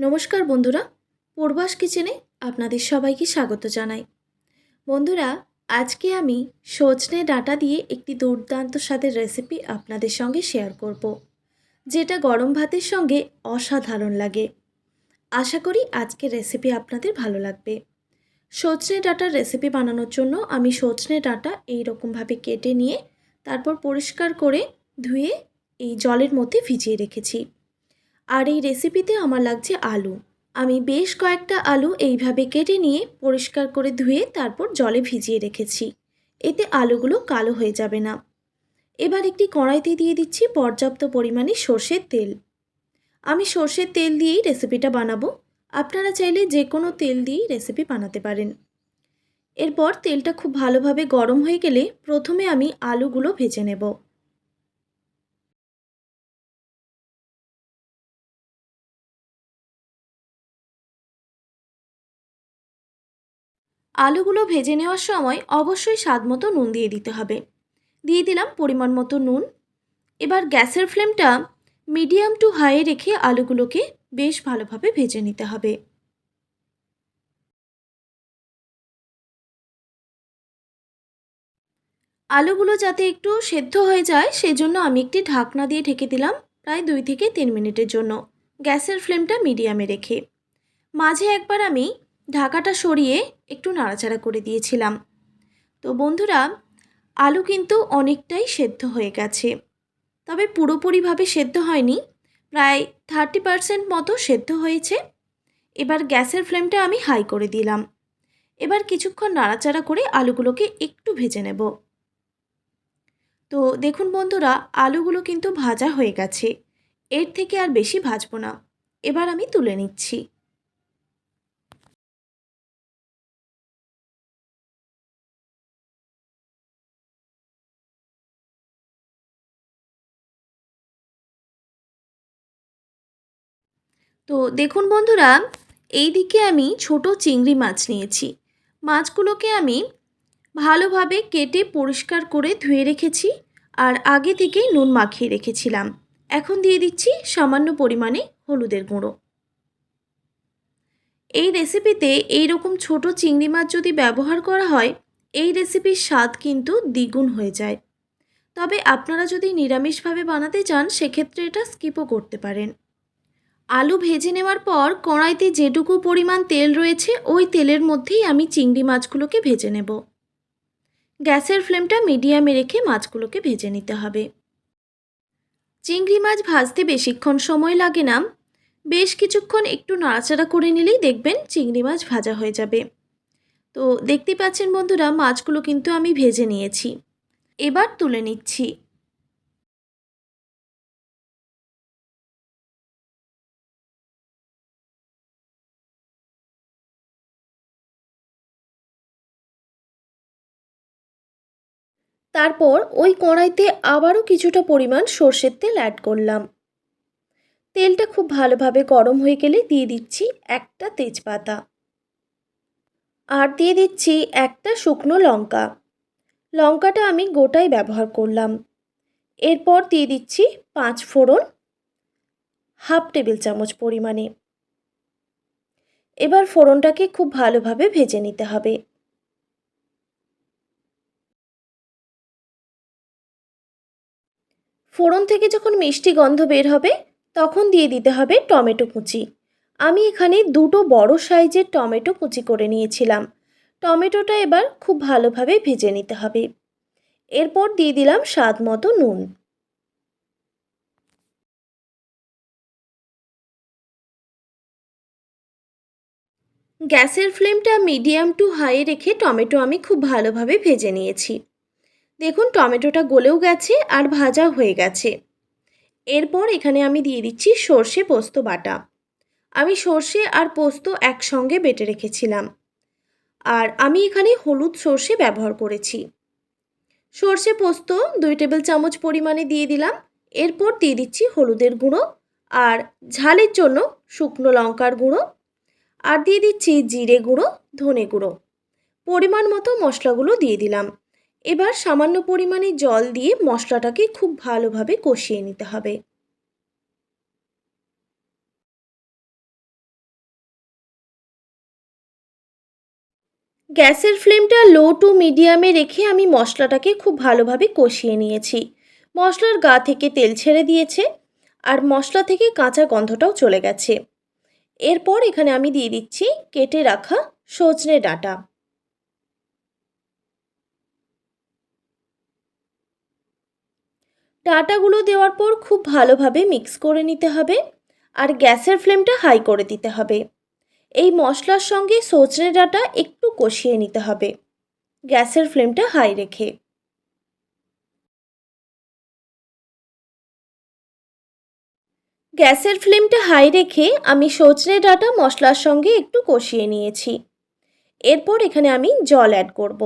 নমস্কার বন্ধুরা, পূর্বাস কিচেনে আপনাদের সবাইকে স্বাগত জানাই। বন্ধুরা, আজকে আমি সজনে ডাঁটা দিয়ে একটি দুর্দান্ত স্বাদের রেসিপি আপনাদের সঙ্গে শেয়ার করব। যেটা গরম ভাতের সঙ্গে অসাধারণ লাগে। আশা করি আজকের রেসিপি আপনাদের ভালো লাগবে। সজনে ডাঁটার রেসিপি বানানোর জন্য আমি সজনে ডাঁটা এই রকমভাবে কেটে নিয়ে তারপর পরিষ্কার করে ধুয়ে এই জলের মধ্যে ভিজিয়ে রেখেছি। আর এই রেসিপিতে আমার লাগছে আলু। আমি বেশ কয়েকটা আলু এইভাবে কেটে নিয়ে পরিষ্কার করে ধুয়ে তারপর জলে ভিজিয়ে রেখেছি। এতে আলুগুলো কালো হয়ে যাবে না। এবার একটি কড়াইতে দিয়ে দিচ্ছি পর্যাপ্ত পরিমাণে সর্ষের তেল। আমি সর্ষের তেল দিয়েই রেসিপিটা বানাবো। আপনারা চাইলে যে কোনো তেল দিয়েই রেসিপি বানাতে পারেন। এরপর তেলটা খুব ভালোভাবে গরম হয়ে গেলে প্রথমে আমি আলুগুলো ভেজে নেব। আলুগুলো ভেজে নেওয়ার সময় অবশ্যই স্বাদ মতো নুন দিয়ে দিতে হবে। দিয়ে দিলাম পরিমাণ মতো নুন। এবার গ্যাসের ফ্লেমটা মিডিয়াম টু হাইয়ে রেখে আলুগুলোকে বেশ ভালোভাবে ভেজে নিতে হবে। আলুগুলো যাতে একটু সেদ্ধ হয়ে যায়, সেজন্য আমি একটি ঢাকনা দিয়ে ঢেকে দিলাম প্রায় দুই থেকে তিন মিনিটের জন্য। গ্যাসের ফ্লেমটা মিডিয়ামে রেখে। মাঝে একবার আমি ঢাকাটা সরিয়ে একটু নাড়াচাড়া করে দিয়েছিলাম। তো বন্ধুরা, আলু কিন্তু অনেকটাই সেদ্ধ হয়ে গেছে। তবে পুরোপুরিভাবে সেদ্ধ হয়নি, প্রায় থার্টি পারসেন্ট মতো সেদ্ধ হয়েছে। এবার গ্যাসের ফ্লেমটা আমি হাই করে দিলাম। এবার কিছুক্ষণ নাড়াচাড়া করে আলুগুলোকে একটু ভেজে নেব। তো দেখুন বন্ধুরা, আলুগুলো কিন্তু ভাজা হয়ে গেছে। এর থেকে আর বেশি ভাজবো না। এবার আমি তুলে নিচ্ছি। তো দেখুন বন্ধুরা, এই দিকে আমি ছোট চিংড়ি মাছ নিয়েছি। মাছগুলোকে আমি ভালোভাবে কেটে পরিষ্কার করে ধুয়ে রেখেছি আর আগে থেকেই নুন মাখিয়ে রেখেছিলাম। এখন দিয়ে দিচ্ছি সামান্য পরিমাণে হলুদের গুঁড়ো। এই রেসিপিতে এই রকম ছোট চিংড়ি মাছ যদি ব্যবহার করা হয়, এই রেসিপির স্বাদ কিন্তু দ্বিগুণ হয়ে যায়। তবে আপনারা যদি নিরামিষভাবে বানাতে চান, সেক্ষেত্রে এটা স্কিপও করতে পারেন। আলু ভেজে নেওয়ার পর কড়াইতে যেটুকু পরিমাণ তেল রয়েছে, ওই তেলের মধ্যেই আমি চিংড়ি মাছগুলোকে ভেজে নেব। গ্যাসের ফ্লেমটা মিডিয়ামে রেখে মাছগুলোকে ভেজে নিতে হবে। চিংড়ি মাছ ভাজতে বেশিক্ষণ সময় লাগে না। বেশ কিছুক্ষণ একটু নাড়াচাড়া করে নিলেই দেখবেন চিংড়ি মাছ ভাজা হয়ে যাবে। তো, দেখতে পাচ্ছেন বন্ধুরা, মাছগুলো কিন্তু আমি ভেজে নিয়েছি। এবার তুলে নিচ্ছি। তারপর ওই কড়াইতে আবারও কিছুটা পরিমাণ সর্ষের তেল অ্যাড করলাম। তেলটা খুব ভালোভাবে গরম হয়ে গেলে দিয়ে দিচ্ছি একটা তেজপাতা। আর দিয়ে দিচ্ছি একটা শুকনো লঙ্কা। লঙ্কাটা আমি গোটাই ব্যবহার করলাম। এরপর দিয়ে দিচ্ছি পাঁচ ফোড়ন হাফ টেবিল চামচ পরিমাণে। এবার ফোড়নটাকে খুব ভালোভাবে ভেজে নিতে হবে। ফোড়ন থেকে যখন মিষ্টি গন্ধ বের হবে, তখন দিয়ে দিতে হবে টমেটো কুচি। আমি এখানে দুটো বড় সাইজের টমেটো কুচি করে নিয়েছিলাম। টমেটোটা এবার খুব ভালোভাবে ভেজে নিতে হবে। এরপর দিয়ে দিলাম স্বাদ মতো নুন। গ্যাসের ফ্লেমটা মিডিয়াম টু হাই রেখে টমেটো আমি খুব ভালোভাবে ভেজে নিয়েছি। দেখুন, টমেটোটা গলেও গেছে আর ভাজা হয়ে গেছে। এরপর এখানে আমি দিয়ে দিচ্ছি সর্ষে পোস্ত বাটা। আমি সর্ষে আর পোস্ত একসঙ্গে বেটে রেখেছিলাম। আর আমি এখানে হলুদ সর্ষে ব্যবহার করেছি। সর্ষে পোস্ত দুই টেবিল চামচ পরিমাণে দিয়ে দিলাম। এরপর দিয়ে দিচ্ছি হলুদের গুঁড়ো আর ঝালের জন্য শুকনো লঙ্কার গুঁড়ো। আর দিয়ে দিচ্ছি জিরে গুঁড়ো, ধনে গুঁড়ো। পরিমাণ মতো মশলাগুলো দিয়ে দিলাম। এবার সামান্য পরিমাণে জল দিয়ে মশলাটাকে খুব ভালোভাবে কষিয়ে নিতে হবে। গ্যাসের ফ্লেমটা লো টু মিডিয়ামে রেখে আমি মশলাটাকে খুব ভালোভাবে কষিয়ে নিয়েছি। মশলার গা থেকে তেল ছেড়ে দিয়েছে আর মশলা থেকে কাঁচা গন্ধটাও চলে গেছে। এরপর এখানে আমি দিয়ে দিচ্ছি কেটে রাখা সজনে ডাঁটা। ডাঁটাগুলো দেওয়ার পর খুব ভালোভাবে মিক্স করে নিতে হবে আর গ্যাসের ফ্লেমটা হাই করে দিতে হবে। এই মশলার সঙ্গে সজনে ডাটা একটু কষিয়ে নিতে হবে। গ্যাসের ফ্লেমটা হাই রেখে। গ্যাসের ফ্লেমটা হাই রেখে আমি সজনে ডাটা মশলার সঙ্গে একটু কষিয়ে নিয়েছি। এরপর এখানে আমি জল অ্যাড করব।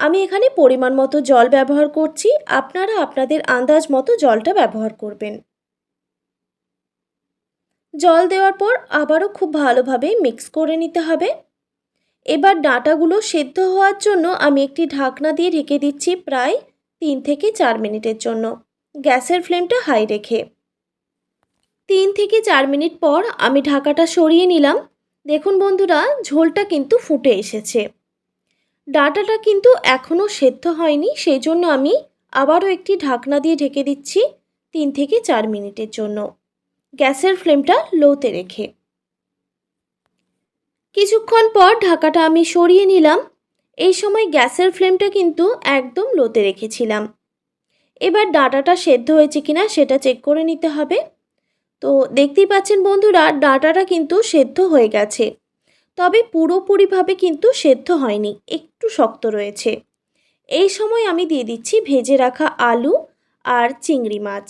আমি এখানে পরিমাণ মতো জল ব্যবহার করছি। আপনারা আপনাদের আন্দাজ মতো জলটা ব্যবহার করবেন। জল দেওয়ার পর আবারও খুব ভালোভাবে মিক্স করে নিতে হবে। এবার ডাঁটাগুলো সেদ্ধ হওয়ার জন্য আমি একটি ঢাকনা দিয়ে ঢেকে দিচ্ছি প্রায় তিন থেকে চার মিনিটের জন্য। গ্যাসের ফ্লেমটা হাই রেখে। তিন থেকে চার মিনিট পর আমি ঢাকাটা সরিয়ে নিলাম। দেখুন বন্ধুরা, ঝোলটা কিন্তু ফুটে এসেছে। ডাঁটাটা কিন্তু এখনও সেদ্ধ হয়নি সেই জন্য আমি আবারও একটি ঢাকনা দিয়ে ঢেকে দিচ্ছি তিন থেকে চার মিনিটের জন্য। গ্যাসের ফ্লেমটা লোতে রেখে। কিছুক্ষণ পর ঢাকাটা আমি সরিয়ে নিলাম। এই সময় গ্যাসের ফ্লেমটা কিন্তু একদম লোতে রেখেছিলাম। এবার ডাটাটা সেদ্ধ হয়েছে কিনা সেটা চেক করে নিতে হবে। তো দেখতেই পাচ্ছেন বন্ধুরা, ডাটাটা কিন্তু সেদ্ধ হয়ে গেছে। তবে পুরোপুরিভাবে কিন্তু সেদ্ধ হয়নি, একটু শক্ত রয়েছে। এই সময় আমি দিয়ে দিচ্ছি ভেজে রাখা আলু আর চিংড়ি মাছ।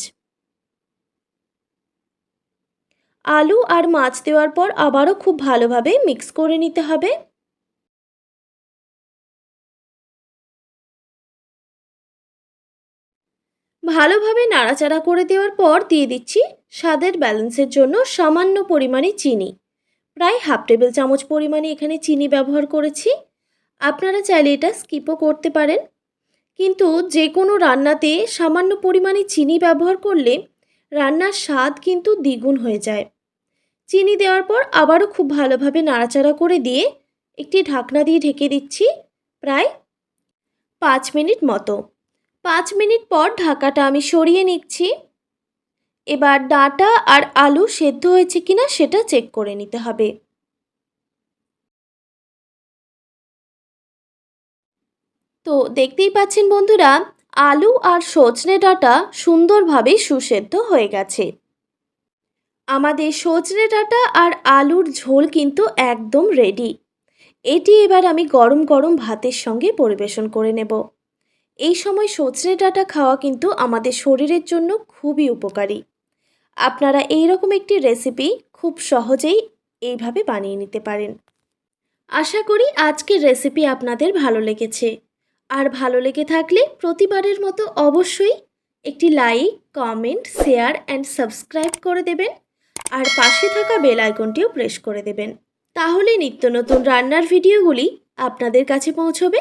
আলু আর মাছ দেওয়ার পর আবারও খুব ভালোভাবে মিক্স করে নিতে হবে। ভালোভাবে নাড়াচাড়া করে দেওয়ার পর দিয়ে দিচ্ছি স্বাদের ব্যালেন্সের জন্য সামান্য পরিমাণে চিনি। প্রায় হাফ টেবিল চামচ পরিমাণে এখানে চিনি ব্যবহার করেছি। আপনারা চাইলে এটা স্কিপও করতে পারেন। কিন্তু যে কোনো রান্নাতে সামান্য পরিমাণে চিনি ব্যবহার করলে রান্নার স্বাদ কিন্তু দ্বিগুণ হয়ে যায়। চিনি দেওয়ার পর আবারও খুব ভালোভাবে নাড়াচাড়া করে দিয়ে একটি ঢাকনা দিয়ে ঢেকে দিচ্ছি প্রায় পাঁচ মিনিট মতো। পাঁচ মিনিট পর ঢাকাটা আমি সরিয়ে নিচ্ছি। এবার ডাটা আর আলু সেদ্ধ হয়েছে কিনা সেটা চেক করে নিতে হবে। তো দেখতেই পাচ্ছেন বন্ধুরা, আলু আর সজনে ডাটা সুন্দরভাবে সুসেদ্ধ হয়ে গেছে। আমাদের সজনে ডাঁটা আর আলুর ঝোল কিন্তু একদম রেডি এটি এবার আমি গরম গরম ভাতের সঙ্গে পরিবেশন করে নেব। এই সময় সজনে ডাঁটা খাওয়া কিন্তু আমাদের শরীরের জন্য খুবই উপকারী। আপনারা এই রকম একটি রেসিপি খুব সহজেই এইভাবে বানিয়ে নিতে পারেন। আশা করি আজকের রেসিপি আপনাদের ভালো লেগেছে। আর ভালো লেগে থাকলে প্রতিবারের মতো অবশ্যই একটি like comment share and subscribe করে দেবেন। আর পাশে থাকা বেল আইকনটিও প্রেস করে দেবেন। তাহলে নিত্য নতুন রান্নার ভিডিওগুলি আপনাদের কাছে পৌঁছবে।